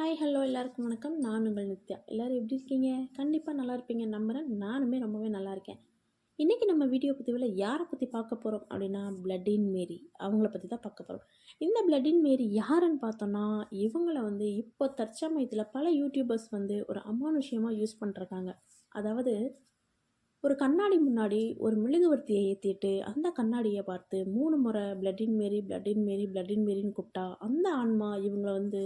Hi hello எல்லாருக்கும் வணக்கம். நான் உங்கள் நித்யா. எல்லோரும் எப்படி இருக்கீங்க? கண்டிப்பாக நல்லா இருப்பீங்க நம்புகிறேன் நானுமே ரொம்பவே நல்லா இருக்கேன். இன்றைக்கி நம்ம வீடியோ பதிவில் யாரை பற்றி பார்க்க போகிறோம் அப்படின்னா பிளட்டின் மேரி அவங்கள பற்றி தான் பார்க்க போகிறோம் இந்த பிளட்டின் மேரி யாருன்னு பார்த்தோன்னா இவங்கள வந்து இப்போ தற்சமயத்தில் பல யூடியூபர்ஸ் வந்து ஒரு அமானுஷ்யமாக யூஸ் பண்ணுறாங்க அதாவது ஒரு கண்ணாடி முன்னாடி ஒரு மெழுகுவர்த்தியை ஏற்றிட்டு அந்த கண்ணாடியை பார்த்து மூணு முறை பிளட்டின் மேரி பிளட்டின் மேரி பிளட்டின் மேரின்னு கூப்பிட்டா அந்த ஆன்மா இவங்களை வந்து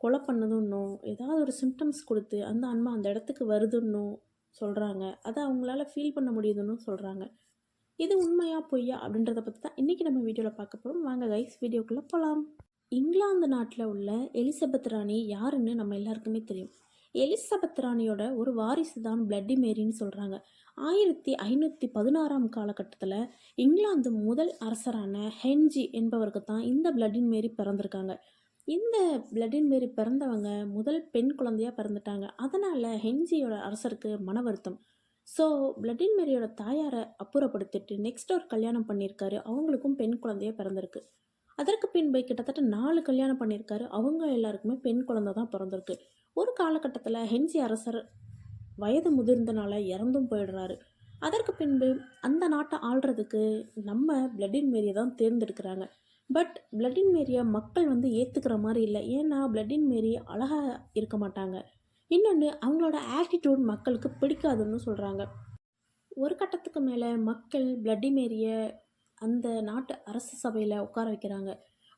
கொலை பண்ணதுன்னும் ஏதாவது ஒரு சிம்டம்ஸ் கொடுத்து அந்த ஆன்மா அந்த இடத்துக்கு வருதுன்னும் சொல்கிறாங்க அதை அவங்களால ஃபீல் பண்ண முடியுதுன்னு சொல்கிறாங்க இது உண்மையா பொய்யா அப்படின்றத பற்றி தான் இன்றைக்கி நம்ம வீடியோவில் பார்க்க போகிறோம் வாங்க கைஸ் வீடியோக்குள்ளே போகலாம் இங்கிலாந்து நாட்டில் உள்ள எலிசபெத் ராணி யாருன்னு நம்ம எல்லாருக்குமே தெரியும். எலிசபெத் ராணியோட ஒரு வாரிசு தான் பிளட்டி மேரின்னு சொல்கிறாங்க ஆயிரத்தி ஐநூற்றி பதினாறாம் காலகட்டத்தில் இங்கிலாந்து முதல் அரசரான ஹென்ஜி என்பவருக்கு தான் இந்த பிளட்டின் மேரி பிறந்திருக்காங்க. இந்த பிளட்டின் மேரி பிறந்தவங்க முதல் பெண் குழந்தையாக பிறந்துட்டாங்க. அதனால் ஹென்ஜியோட அரசருக்கு மன வருத்தம். ஸோ பிளட்டின் மேரியோட தாயாரை அப்புறப்படுத்திட்டு நெக்ஸ்ட் ஒரு கல்யாணம் பண்ணியிருக்காரு. அவங்களுக்கும் பெண் குழந்தையாக பிறந்திருக்கு. அதற்கு பின்பு கிட்டத்தட்ட நாலு கல்யாணம் பண்ணியிருக்காரு. அவங்க எல்லாருக்குமே பெண் குழந்தை தான் பிறந்திருக்கு. ஒரு காலகட்டத்தில் ஹென்சி அரசர் வயது முதிர்ந்தனால இறந்தும் போயிடுறாரு. அதற்கு பின்பு அந்த நாட்டை ஆள்றதுக்கு நம்ம பிளட்டின் மேரியை தான் தேர்ந்தெடுக்கிறாங்க. பட் பிளட்டின் மேரியை மக்கள் வந்து ஏற்றுக்கிற மாதிரி இல்லை. ஏன்னா பிளட்டின் மேரி அழகாக இருக்க மாட்டாங்க. இன்னொன்று அவங்களோட ஆட்டிடியூட் மக்களுக்கு பிடிக்காதுன்னு சொல்கிறாங்க ஒரு கட்டத்துக்கு மேலே மக்கள் பிளட்டி மேரியை அந்த நாட்டு அரசு சபையில் உட்கார வைக்கிறாங்க.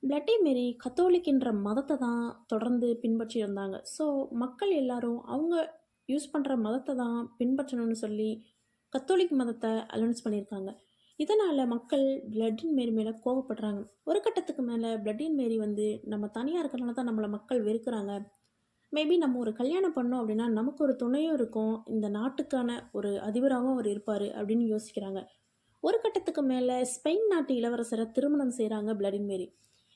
பிளட்டி மேரி கத்தோலிக்கின்ற மதத்தை தான் தொடர்ந்து பின்பற்றி இருந்தாங்க ஸோ மக்கள் எல்லாரும் அவங்க யூஸ் பண்ணுற மதத்தை தான் பின்பற்றணும்னு சொல்லி கத்தோலிக் மதத்தை அலௌன்ஸ் பண்ணியிருக்காங்க. இதனால் மக்கள் பிளட்டின் மேரி மேலே கோவப்படுறாங்க. ஒரு கட்டத்துக்கு மேலே பிளட்டின் மேரி வந்து நம்ம தனியாக இருக்கிறனால தான் நம்மளை மக்கள் வெறுக்கிறாங்க. மேபி நம்ம ஒரு கல்யாணம் பண்ணோம் அப்படின்னா நமக்கு ஒரு துணையும் இருக்கும். இந்த நாட்டுக்கான ஒரு அதிபராகவும் அவர் இருப்பார் அப்படின்னு யோசிக்கிறாங்க. ஒரு கட்டத்துக்கு மேலே ஸ்பெயின் நாட்டு இளவரசரை திருமணம் செய்கிறாங்க பிளடின் மேரி.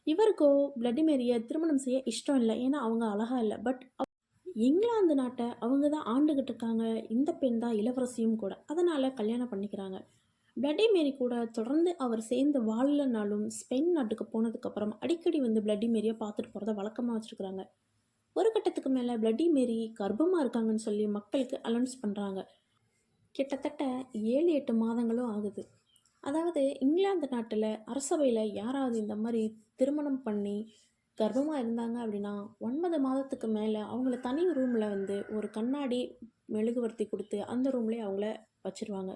இவருக்கோ பிளட்டி மேரியை திருமணம் செய்ய இஷ்டம் இல்லை. ஏன்னா அவங்க அழகாக இல்லை. பட் இங்கிலாந்து நாட்டை அவங்க தான் ஆண்டுகிட்டு இருக்காங்க. இந்த பெண் தான் இளவரசியும் கூட. அதனால் கல்யாணம் பண்ணிக்கிறாங்க. பிளட்டி மேரி கூட தொடர்ந்து அவர் சேர்ந்து வாழலனாலும் ஸ்பெயின் நாட்டுக்கு போனதுக்கப்புறம் அடிக்கடி வந்து பிளட்டி மேரியை பார்த்துட்டு போகிறத வழக்கமாக வச்சுருக்குறாங்க. ஒரு கட்டத்துக்கு மேலே பிளட்டி மேரி கர்ப்பமாக இருக்காங்கன்னு சொல்லி மக்களுக்கு அலௌன்ஸ் பண்ணுறாங்க கிட்டத்தட்ட ஏழு எட்டு மாதங்களும் ஆகுது. அதாவது இங்கிலாந்து நாட்டில் அரசவையில் யாராவது இந்த மாதிரி திருமணம் பண்ணி கர்ப்பமாக இருந்தாங்க அப்படின்னா ஒன்பது மாதத்துக்கு மேலே அவங்கள தனி ரூமில் வந்து ஒரு கண்ணாடி மெழுகுவர்த்தி கொடுத்து அந்த ரூம்லேயே அவங்கள வச்சுருவாங்க.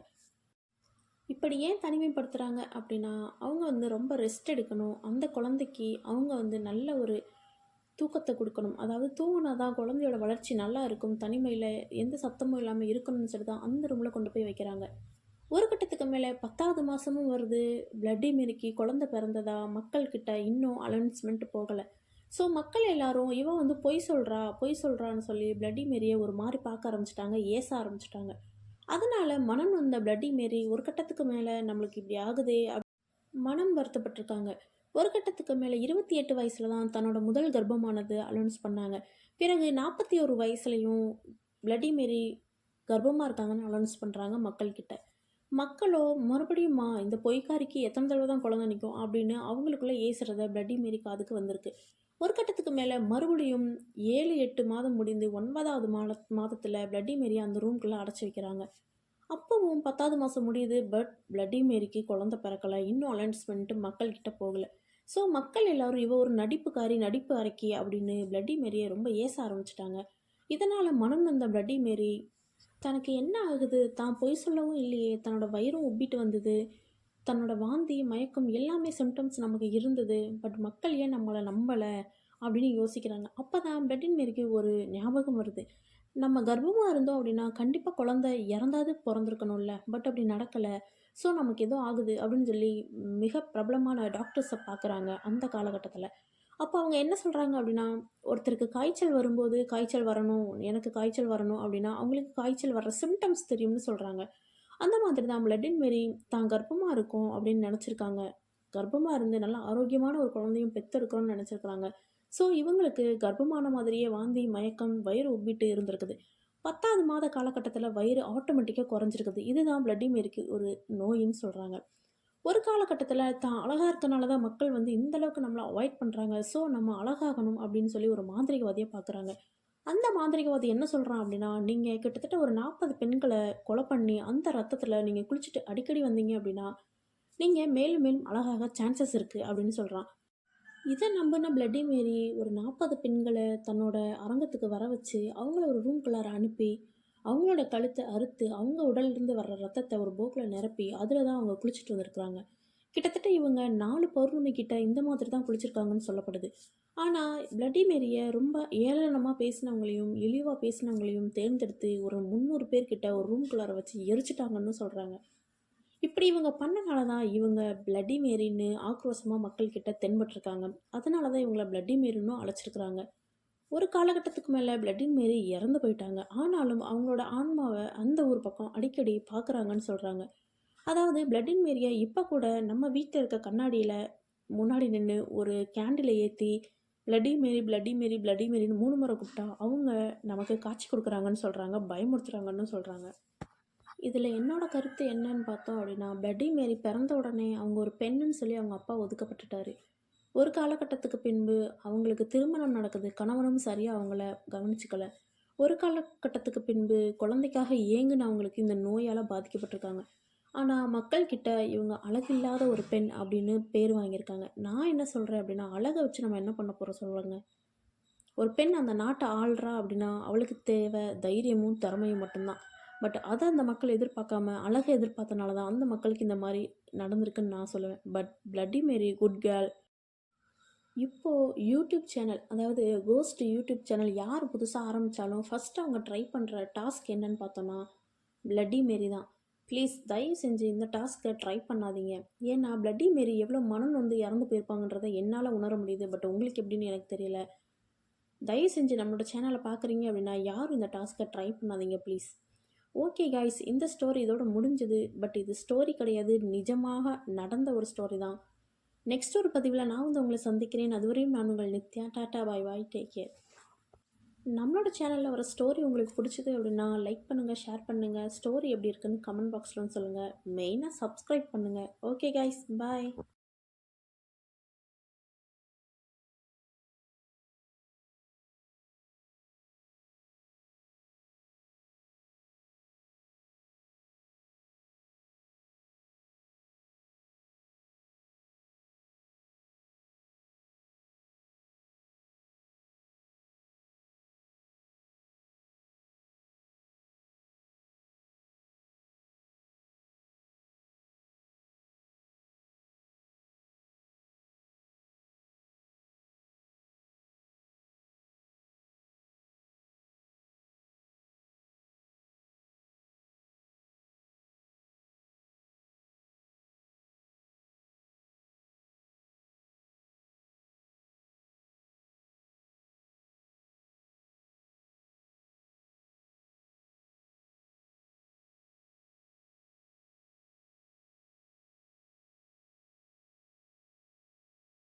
இப்படி ஏன் தனிமைப்படுத்துகிறாங்க அப்படின்னா அவங்க வந்து ரொம்ப ரெஸ்ட் எடுக்கணும். அந்த குழந்தைக்கு அவங்க வந்து நல்ல ஒரு தூக்கத்தை கொடுக்கணும். அதாவது தூங்கினா தான் குழந்தையோட வளர்ச்சி நல்லா இருக்கும். தனிமையில் எந்த சத்தமும் இல்லாமல் இருக்கணும்னு சொல்லி தான் அந்த ரூமில் கொண்டு போய் வைக்கிறாங்க. ஒரு கட்டத்துக்கு மேலே பத்தாவது மாதமும் வருது. பிளட்டி மிருக்கி குழந்த பிறந்ததா மக்கள்கிட்ட இன்னும் அலௌன்ஸ்மெண்ட் போகலை. ஸோ மக்கள் எல்லாரும் இவன் வந்து பொய் சொல்கிறா பொய் சொல்கிறான்னு சொல்லி பிளட்டி மேரியை ஒரு மாதிரி பார்க்க ஆரம்பிச்சிட்டாங்க ஏச ஆரம்பிச்சிட்டாங்க. அதனால் மனம் வந்த பிளட்டி மேரி ஒரு கட்டத்துக்கு மேலே நம்மளுக்கு இப்படி ஆகுதே மனம் வருத்தப்பட்டிருக்காங்க. ஒரு கட்டத்துக்கு மேலே இருபத்தி எட்டு வயசில் தான் தன்னோட முதல் கர்ப்பமானது அலௌன்ஸ் பண்ணாங்க. பிறகு நாற்பத்தி ஒரு வயசுலையும் பிளட்டி மேரி கர்ப்பமாக இருக்காங்கன்னு அலௌன்ஸ் பண்ணுறாங்க மக்கள்கிட்ட. மக்களோ மறுபடியுமா இந்த பொய்க்காரிக்கு எத்தனை தடவை தான் குழந்தை நிற்கும் அப்படின்னு அவங்களுக்குள்ளே ஏசுறத பிளட்டி மேரி காதுக்கு வந்திருக்கு. ஒரு கட்டத்துக்கு மேலே மறுபடியும் ஏழு எட்டு மாதம் முடிந்து ஒன்பதாவது மாத மாதத்தில் பிளட்டி மேரியை அந்த ரூம்குள்ளே அடைச்சி வைக்கிறாங்க. அப்போவும் பத்தாவது மாதம் முடியுது பட் பிளட்டி மேரிக்கு குழந்த பிறக்கலை. இன்னும் அனௌன்ஸ்மெண்ட்டு மக்கள்கிட்ட போகலை. ஸோ மக்கள் எல்லாரும் இவ ஒரு நடிப்புக்காரி நடிப்பு அரைக்கி அப்படின்னு பிளட்டி மேரியை ரொம்ப ஏச ஆரம்பிச்சிட்டாங்க. இதனால் மனம் வந்த பிளட்டி மேரி தனக்கு என்ன ஆகுது? தான் பொய் சொல்லவும் இல்லையே. தன்னோட வயிறும் உப்பிட்டு வந்தது. தன்னோட வாந்தி மயக்கம் எல்லாமே சிம்டம்ஸ் நமக்கு இருந்தது. பட் மக்கள் ஏன் நம்மளை நம்பலை? அப்படின்னு யோசிக்கிறாங்க. அப்போ தான் பெட்டின் மேரிக்கு ஒரு ஞாபகம் வருது. நம்ம கர்ப்பமாக இருந்தோம் அப்படின்னா கண்டிப்பாக குழந்தை இறந்தாது பிறந்திருக்கணும்ல. பட் அப்படி நடக்கலை. ஸோ நமக்கு ஏதோ ஆகுது அப்படின்னு சொல்லி மிக பிரபலமான டாக்டர்ஸை பார்க்குறாங்க அந்த காலகட்டத்தில். அப்போ அவங்க என்ன சொல்கிறாங்க அப்படின்னா ஒருத்தருக்கு காய்ச்சல் வரும்போது காய்ச்சல் வரணும் எனக்கு காய்ச்சல் வரணும் அப்படின்னா அவங்களுக்கு காய்ச்சல் வர்ற சிம்டம்ஸ் தெரியும்னு சொல்கிறாங்க அந்த மாதிரி தான் பிளட்டின் மாரி தான் கர்ப்பமாக இருக்கும் அப்படின்னு நினச்சிருக்காங்க. கர்ப்பமாக இருந்து நல்லா ஆரோக்கியமான ஒரு குழந்தையும் பெற்றெடுக்கணும்னு நினச்சிருக்கிறாங்க. ஸோ இவங்களுக்கு கர்ப்பமான மாதிரியே வாந்தி மயக்கம் வயிறு உப்பிட்டு இருந்திருக்குது. பத்தாவது மாத காலகட்டத்தில் வயிறு ஆட்டோமேட்டிக்காக குறைஞ்சிருக்குது. இதுதான் பிளட்டி மேரிக்கு ஒரு நோயின்னு சொல்கிறாங்க ஒரு காலகட்டத்தில் தான் அழகாக இருக்கனால தான் மக்கள் வந்து இந்தளவுக்கு நம்மளை அவாய்ட் பண்ணுறாங்க ஸோ நம்ம அழகாகணும் அப்படின்னு சொல்லி ஒரு மாந்திரிகவாதியை பார்க்குறாங்க அந்த மாந்திரிகவாதி என்ன சொல்கிறான் அப்படின்னா நீங்கள் கிட்டத்தட்ட ஒரு நாற்பது பெண்களை கொலை பண்ணி அந்த ரத்தத்தில் நீங்கள் குளிச்சுட்டு அடிக்கடி வந்தீங்க அப்படின்னா நீங்கள் மேலும் மேலும் அழகாக சான்சஸ் இருக்குது அப்படின்னு சொல்கிறான் இதை நம்பின பிளட்டி மேரி ஒரு நாற்பது பெண்களை தன்னோட அரங்கத்துக்கு வர வச்சு அவங்கள ஒரு ரூம்குள்ளார அனுப்பி அவங்களோட கழுத்தை அறுத்து அவங்க உடலிருந்து வர்ற ரத்தத்தை ஒரு போக்கில் நிரப்பி அதில் தான் அவங்க குளிச்சுட்டு வந்திருக்கிறாங்க. கிட்டத்தட்ட இவங்க நாலு பௌர்ணமி கிட்ட இந்த மாதிரி தான் குளிச்சிருக்காங்கன்னு சொல்லப்படுது. ஆனால் பிளட்டி மேரியை ரொம்ப ஏளனமாக பேசினவங்களையும் இழிவாக பேசினவங்களையும் தேர்ந்தெடுத்து ஒரு முந்நூறு பேர்கிட்ட ஒரு ரூம்குள்ளார வச்சு எரிச்சிட்டாங்கன்னு சொல்கிறாங்க இப்படி இவங்க பண்ணனால தான் இவங்க பிளட்டி மேரின்னு ஆக்ரோஷமாக மக்கள்கிட்ட தென்பட்டிருக்காங்க. அதனால தான் இவங்கள பிளட்டி மேரின்னு அழைச்சிருக்கிறாங்க. ஒரு காலகட்டத்துக்கு மேலே பிளட்டின் மேரி இறந்து போயிட்டாங்க. ஆனாலும் அவங்களோட ஆன்மாவை அந்த ஊர் பக்கம் அடிக்கடி பார்க்குறாங்கன்னு சொல்கிறாங்க அதாவது பிளட்டின் மேரியை இப்போ கூட நம்ம வீட்டில் இருக்க கண்ணாடியில் முன்னாடி நின்று ஒரு கேண்டிலை ஏற்றி bloody Mary bloody Mary bloody மேரின்னு மூணு முறை கூப்பிட்டா அவங்க நமக்கு காட்சி கொடுக்குறாங்கன்னு சொல்கிறாங்க பயமுறுத்துறாங்கன்னு சொல்கிறாங்க இதில் என்னோட கருத்து என்னன்னு பார்த்தோம் அப்படின்னா பிளட்டி மேரி பிறந்த உடனே அவங்க ஒரு பெண்ணுன்னு சொல்லி அவங்க அப்பா ஒதுக்கப்பட்டுட்டாரு. ஒரு காலகட்டத்துக்கு பின்பு அவங்களுக்கு திருமணம் நடக்குது கணவனும் சரியாக அவங்கள கவனிச்சுக்கல. ஒரு காலகட்டத்துக்கு பின்பு குழந்தைக்காக ஏங்குன அவங்களுக்கு இந்த நோயால் பாதிக்கப்பட்டிருக்காங்க. ஆனால் மக்கள்கிட்ட இவங்க அழகில்லாத ஒரு பெண் அப்படின்னு பேர் வாங்கியிருக்காங்க. நான் என்ன சொல்கிறேன் அப்படின்னா அழகை வச்சு நம்ம என்ன பண்ண போகிறோம் சொல்லுவாங்க. ஒரு பெண் அந்த நாட்டை ஆள்றா அப்படின்னா அவளுக்கு தேவை தைரியமும் திறமையும் மட்டும்தான். பட் அதை அந்த மக்கள் எதிர்பார்க்காம அழகை எதிர்பார்த்தனால தான் அந்த மக்களுக்கு இந்த மாதிரி நடந்திருக்குன்னு நான் சொல்லுவேன். But bloody Mary good girl இப்போது யூடியூப் சேனல் அதாவது கோஸ்ட் யூடியூப் சேனல் யார் புதுசாக ஆரம்பித்தாலும் ஃபஸ்ட்டு அவங்க ட்ரை பண்ணுற டாஸ்க் என்னன்னு பார்த்தோன்னா பிளட்டி மேரி தான். ப்ளீஸ் தயவு செஞ்சு இந்த டாஸ்க்கை ட்ரை பண்ணாதீங்க. ஏன்னா பிளட்டி மேரி எவ்வளோ மனம் வந்து இறந்து போயிருப்பாங்கன்றதை என்னால் உணர முடியுது. பட் உங்களுக்கு எப்படின்னு எனக்கு தெரியல. தயவு செஞ்சு நம்மளோட சேனலை பார்க்குறீங்க அப்படின்னா யாரும் இந்த டாஸ்க்கை ட்ரை பண்ணாதீங்க ப்ளீஸ். ஓகே காய்ஸ் இந்த ஸ்டோரி இதோட முடிஞ்சது. பட் இது ஸ்டோரி கிடையாது. நிஜமாக நடந்த ஒரு ஸ்டோரி தான். நெக்ஸ்ட் ஒரு பதிவில் நான் வந்து உங்களை சந்திக்கிறேன். அதுவரையும் நான் உங்கள் Nithya. Tata bye bye. Take care நம்மளோட சேனலில் வர ஸ்டோரி உங்களுக்கு பிடிச்சது அப்படின்னா லைக் பண்ணுங்கள் ஷேர் பண்ணுங்கள் ஸ்டோரி எப்படி இருக்குன்னு கமெண்ட் பாக்ஸில் சொல்லுங்கள் மெயினாக சப்ஸ்கிரைப் பண்ணுங்கள் ஓகே கைஸ் பாய்